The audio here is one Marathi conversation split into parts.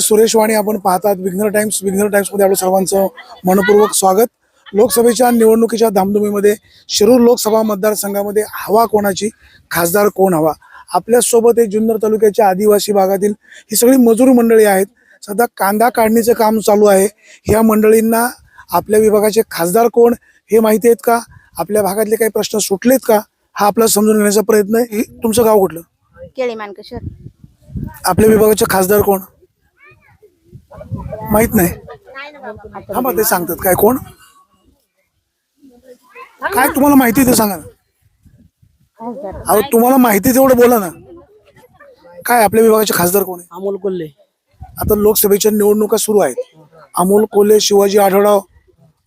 मी सुरेश वाणी आपण पाहतात विघ्नर टाइम्स विघ्नर टाइम्समध्ये आपलं सर्वांचं मनपूर्वक स्वागत. लोकसभेच्या निवडणुकीच्या धामधुमीमध्ये शिरूर लोकसभा मतदारसंघामध्ये हवा कोणाची? खासदार कोण हवा? आपल्यासोबत एक जुन्नर तालुक्याच्या आदिवासी भागातील ही सगळी मजूर मंडळी आहेत. सध्या कांदा काढणीचं काम चालू आहे. ह्या मंडळींना आपल्या विभागाचे खासदार कोण हे माहिती आहेत का? आपल्या भागातले काही प्रश्न सुटलेत का? हा आपला समजून घेण्याचा प्रयत्न आहे. हे तुमचं गाव कुठलं? केळी मानकेश्वर आपल्या विभागाचे खासदार कोण? माहीत नाही. हा मग ते सांगतात. काय कोण? काय तुम्हाला माहिती आहे ते सांगा ना. अहो तुम्हाला माहिती तेवढं बोला ना. काय आपल्या विभागाचे खासदार कोण आहे? अमोल कोल्हे. आता लोकसभेच्या निवडणुका सुरू आहेत. अमोल कोल्हे शिवाजी आढळराव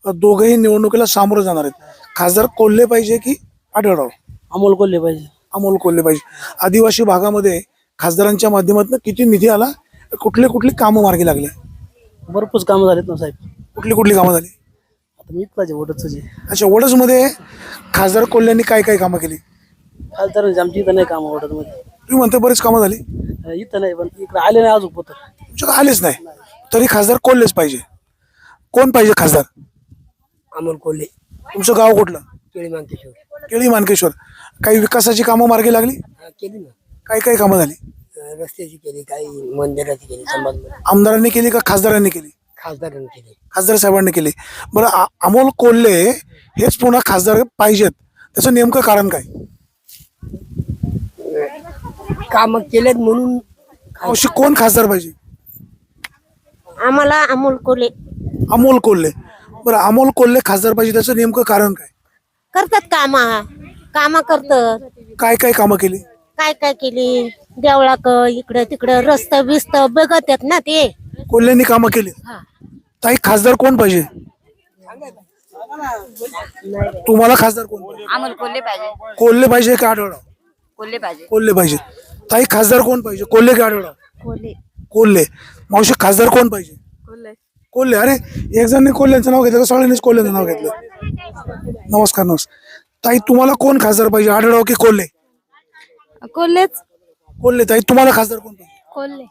दोघंही निवडणुकीला सामोरं जाणार आहेत. खासदार कोल्हे पाहिजे की आढळराव? अमोल कोल्हे पाहिजे. अमोल कोल्हे पाहिजे. आदिवासी भागामध्ये खासदारांच्या माध्यमातून किती निधी आला? कुठले कुठले कामं मार्गी लागले? भरपूर कामं झालेत ना साहेब. कुठली कुठली कामं झाली? आता मी पाहिजे वडच जे अच्छा वडसमध्ये खासदार कोल्ह्यांनी काय काय कामं केली? खासदार आमची इथं नाही कामं वडत मध्ये तुम्ही म्हणता बरीच कामं झाली. इथं नाही पण इकडे आले नाही अजून पोतर तुमच्याकडे आलेच नाही. तरी खासदार कोल्हेच पाहिजे. कोण पाहिजे खासदार? अमोल कोल्हे. तुमचं गाव कुठलं? केळी मानकेश्वर. केळी मानकेश्वर. काही विकासाची कामं मार्गी लागली? केली ना. काय काय कामं झाली? रस्त्याची केली काही मंदिराची केली आमदारांनी केली का खासदारांनी केली? खासदारांनी केली. खासदार साहेबांनी केली. बरं आ- अमोल कोल्हे हेच पुन्हा खासदार पाहिजेत. त्याचं नेमकं कारण काय? कामं केलेत म्हणून कोण खासदार पाहिजे? आम्हाला अमोल कोले अमोल कोल्हे. बरं अमोल कोल्हे खासदार पाहिजे त्याचं नेमकं कारण काय? करतात कामा. कामा करतात. काय काय कामं केली? काय काय केली? देवळाक इकडं तिकडं रस्त बिस्त बघत आहेत ना ते. कोल्हेंनी कामं केली. हा. ताई खासदार कोण पाहिजे? तुम्हाला खासदार कोण पाहिजे? अमोल कोल्हे पाहिजे. कोल्हे पाहिजे का आढळराव? कोल्हे पाहिजे. कोल्हे पाहिजे. ताई खासदार कोण पाहिजे? कोल्हे का आढळराव? कोले कोल्हे. मावशी खासदार कोण पाहिजे? कोल्हे. कोल्हे. अरे एक जणांनी कोल्ह्यांचं नाव घेतलं का सगळ्यांनीच कोल्ह्यांचं नाव घेतलं? नमस्कार नमस्कार. ताई तुम्हाला कोण खासदार पाहिजे? आढळराव की कोल्हे? कोल्हेच. कोल्हे ताई तुम्हाला खासदार कोण पाहिजे? कोल्हे.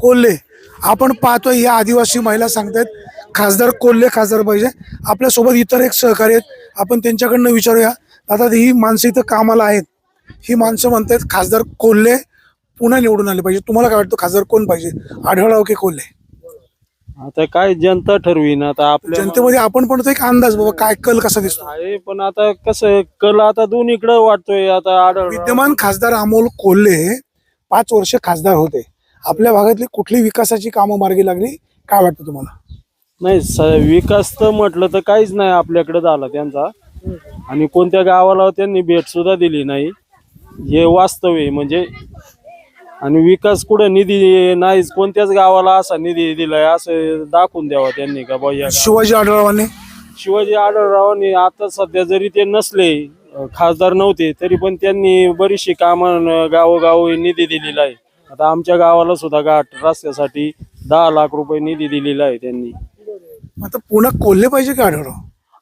कोल्हे. आपण पाहतोय या आदिवासी महिला सांगतायत खासदार कोल्हे खासदार पाहिजे. आपल्यासोबत इतर एक सहकारी आहेत. आपण त्यांच्याकडनं विचारूया. आता ही माणसं इथं कामाला आहेत. ही माणसं म्हणतायत खासदार कोल्हे पुन्हा निवडून आले पाहिजे. तुम्हाला काय वाटतं खासदार कोण पाहिजे? आढळराव की कोल्हे? आता काय जनता ठरवीन आता आपल्या जनतेमध्ये आपण पण तो एक अंदाज बाबा काय कल कसा दिसतो? आहे पण आता कसं कल आता दोन्हीकडे वाटतोय आता आढळ विद्यमान खासदार अमोल कोल्हे पाच वर्ष खासदार होते. आपल्या भागातली कुठली विकासाची कामं मार्गी लागली काय वाटतं तुम्हाला? नाही स- विकास तर म्हटलं तर काहीच नाही आपल्याकडे झाला त्यांचा. आणि कोणत्या गावाला त्यांनी भेट सुद्धा दिली नाही. हे वास्तव आहे म्हणजे आणि विकास कुठं निधी नाहीच कोणत्याच गावाला असा निधी दिलाय असं दाखवून द्यावा त्यांनी का बा या गावाला. शिवाजी आढळरावांनी शिवाजी आढळरावांनी आता सध्या जरी ते नसले खासदार नव्हते तरी पण त्यांनी बरीचशी कामं गावोगावी निधी दिलेला आहे. आता आमच्या गावाला सुद्धा घाट रस्त्यासाठी दहा लाख रुपये निधी दिलेला आहे त्यांनी. आता पुन्हा कोल्हे पाहिजे की आढळराव?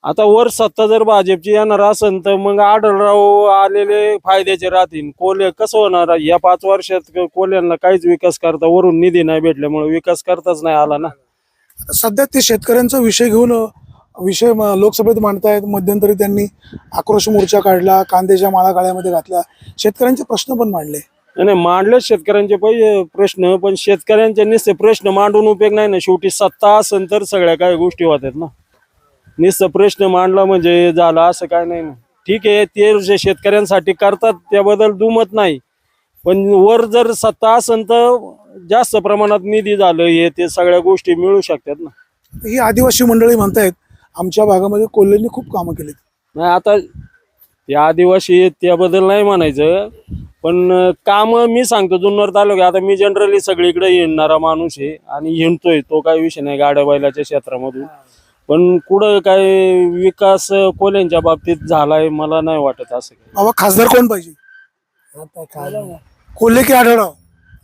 आता वर सत्ता जर भाजपची येणार असेल तर मग आढळराव आलेले फायद्याचे राहतील. कोल्हे कसं होणार? या पाच वर्षात क- कोल्ह्यांना काहीच विकास करता वरून निधी नाही भेटल्यामुळे विकास करताच नाही आला ना. सध्या ते शेतकऱ्यांचा विषय घेऊन विषय म- लोकसभेत मांडतायत. मध्यंतरी त्यांनी आक्रोश मोर्चा काढला कांद्याच्या माळा गाळ्यामध्ये घातल्या. शेतकऱ्यांचे प्रश्न पण मांडले. नाही मांडले शेतकऱ्यांचे पहिले प्रश्न पण शेतकऱ्यांचे नुसते प्रश्न मांडून उपयोग नाही ना. शेवटी सत्ता असेल तर सगळ्या काही गोष्टी होतात ना. नुसतं प्रश्न मांडला म्हणजे झाला असं काय नाही ना. ठीक आहे ते जे शेतकऱ्यांसाठी करतात त्याबद्दल दुमत नाही. पण वर जर सत्ता असेल तर जास्त प्रमाणात निधी झालं हे ते सगळ्या गोष्टी मिळू शकतात ना. ही आदिवासी मंडळी म्हणतायत आमच्या भागामध्ये कोल्हेंनी खूप कामं केलीत. नाही आता ते आदिवासी आहेत त्याबद्दल नाही म्हणायचं. पण काम मी सांगतो जुन्नर तालुक्यात आता मी जनरली सगळीकडे हिंडणारा माणूस आहे आणि हिंडतोय तो काही विषय नाही गाड्या बैलाच्या क्षेत्रामधून. पण कुठं काय विकास कोल्यांच्या बाबतीत झालाय मला नाही वाटत असं. काही. बाबा खासदार कोण पाहिजे? आता काय कोल्हे की आढळराव?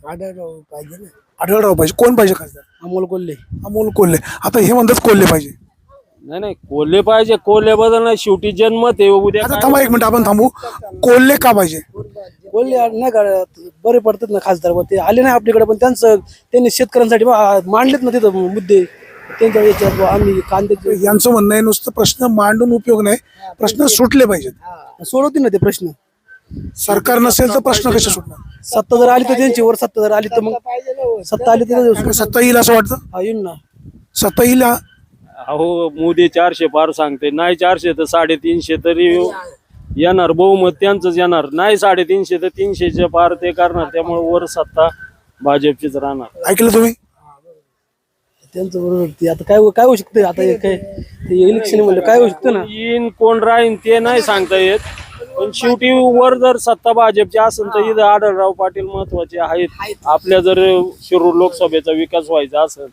आढळराव पाहिजे ना. आढळराव पाहिजे. कोण पाहिजे खासदार? अमोल कोल्हे. अमोल कोल्हे. आता हे म्हणतात कोल्हे पाहिजे. नाही नाही कोल्हे पाहिजे. कोल्हे बद्दल नाही शेवटी जन्मत आहे उद्या आता काय- थांबा एक मिनिट आपण थांबू. कोल्हे का पाहिजे? बोलले नाही का बरे पडतात ना खासदार ते आले नाही आपल्याकडे पण त्यांचं त्यांनी शेतकऱ्यांसाठी बा- मांडलेत ना तिथं मुद्दे. त्यांच्या याच्यात बुवा आम्ही कांदे यांचं म्हणणं आहे नुसतं प्रश्न मांडून उपयोग नाही प्रश्न सुटले पाहिजेत. सोडवतील ना ते प्रश्न. सरकार नसेल तर प्रश्न कसे सुटणार? सत्ता जर आली तर त्यांची वर सत्ता जर आली तर मग सत्ता आली तर सत्ता येईल असं वाटतं? हा, येईल ना. सत्ता येईल हा. अहो मोदी चारशे पार सांगते नाही चारशे तर साडेतीनशे तरी येणार बहुमत त्यांचंच येणार. नाही साडेतीनशे तर तीनशेच्या पार ते करणार त्यामुळे वर सत्ता भाजपचीच राहणार. ऐकलं तुम्ही? त्यांचं बरोबर ते आता काय काय होऊ शकतं? आता हे काय इलेक्शन म्हणलं काय होऊ शकतं ना? येईन कोण राहीन ते नाही सांगता येत. पण शेवटी वर जर सत्ता भाजपची असेल तर इथं आढळराव पाटील महत्त्वाचे आहेत. आपल्या जर शिरूर लोकसभेचा विकास व्हायचा असेल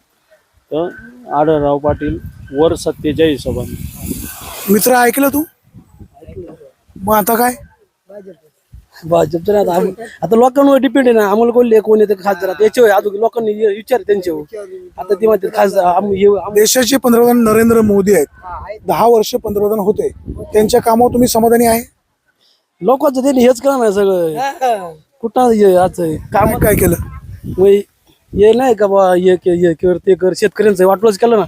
तर आढळराव पाटील वर सत्तेच्या हिशोबाने. मित्र ऐकलं तू? मग आता काय? भाजपचं नाही आता आम- आता लोकांवर डिपेंड आहे ना अमोल कोल्हे कोण येते खासदार याच्यावर अजून लोकांनी वि- विचार त्यांच्यावर. आता ते म्हणतात खासदार आम- हे- आम- देशाचे पंतप्रधान नरेंद्र मोदी आहेत. दहा वर्ष पंतप्रधान होते. त्यांच्या कामावर तुम्ही समाधानी आहे? लोकांचं त्यांनी हेच करा ना सगळं. कुठं हे असं काम काय काय केलं? म्हणजे हे नाही का बा हे के- हे कर ते कर शेतकऱ्यांचं वाटवच केलं ना.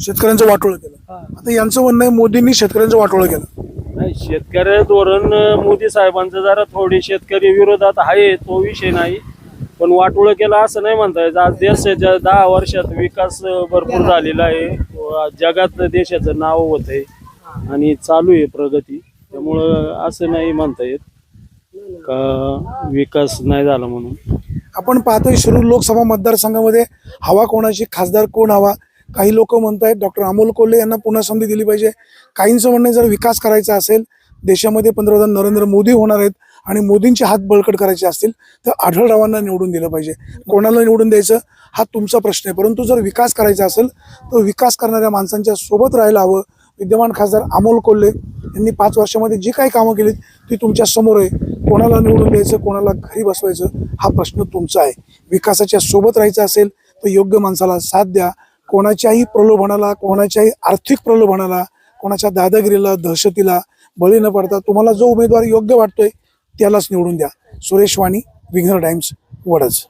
शेतकऱ्यांचं वाटोळं केलं. आता यांचं म्हणणं आहे मोदींनी शेतकऱ्यांचं वाटोळं केलं. नाही शेतकरी धोरण मोदी साहेबांचं जरा थोडी शेतकरी विरोधात आहे तो विषय नाही. पण वाटोळं केलं असं नाही म्हणता येत आज देशाच्या दहा वर्षात विकास भरपूर झालेला आहे. जगात देशाचं नाव होत आहे आणि चालू आहे प्रगती. त्यामुळं असं नाही म्हणता येत का विकास नाही झाला म्हणून. आपण पाहतोय शिरूर लोकसभा मतदारसंघामध्ये हवा कोणाची खासदार कोण हवा? काही लोक म्हणत आहेत डॉक्टर अमोल कोल्हे यांना पुन्हा संधी दिली पाहिजे. काहींचं म्हणणं जर विकास करायचा असेल देशामध्ये पंतप्रधान नरेंद्र मोदी होणार आहेत आणि मोदींचे हात बळकट करायचे असतील तर आढळरावांना निवडून दिलं पाहिजे. कोणाला निवडून द्यायचं हा तुमचा प्रश्न आहे. परंतु जर विकास करायचा असेल तर विकास करणाऱ्या माणसांच्या सोबत राहायला हवं. विद्यमान खासदार अमोल कोल्हे यांनी पाच वर्षामध्ये जी काही कामं केलीत ती तुमच्यासमोर आहे. कोणाला निवडून द्यायचं कोणाला घरी बसवायचं हा प्रश्न तुमचा आहे. विकासाच्या सोबत राहायचं असेल तर योग्य माणसाला साथ द्या. कोणाच्याही प्रलोभनाला कोणाच्याही आर्थिक प्रलोभनाला कोणाच्या दादागिरीला दहशतीला बळी न पडता तुम्हाला जो उमेदवार योग्य वाटतोय त्यालाच निवडून द्या. सुरेश वाणी विघ्नर टाइम्स वडच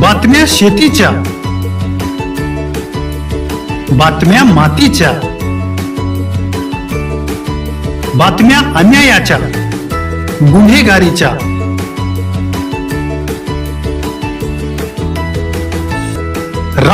बातम्या शेतीच्या. बातम्या मातीच्या. बातम्या अन्यायाच्या. गुन्हेगारीच्या.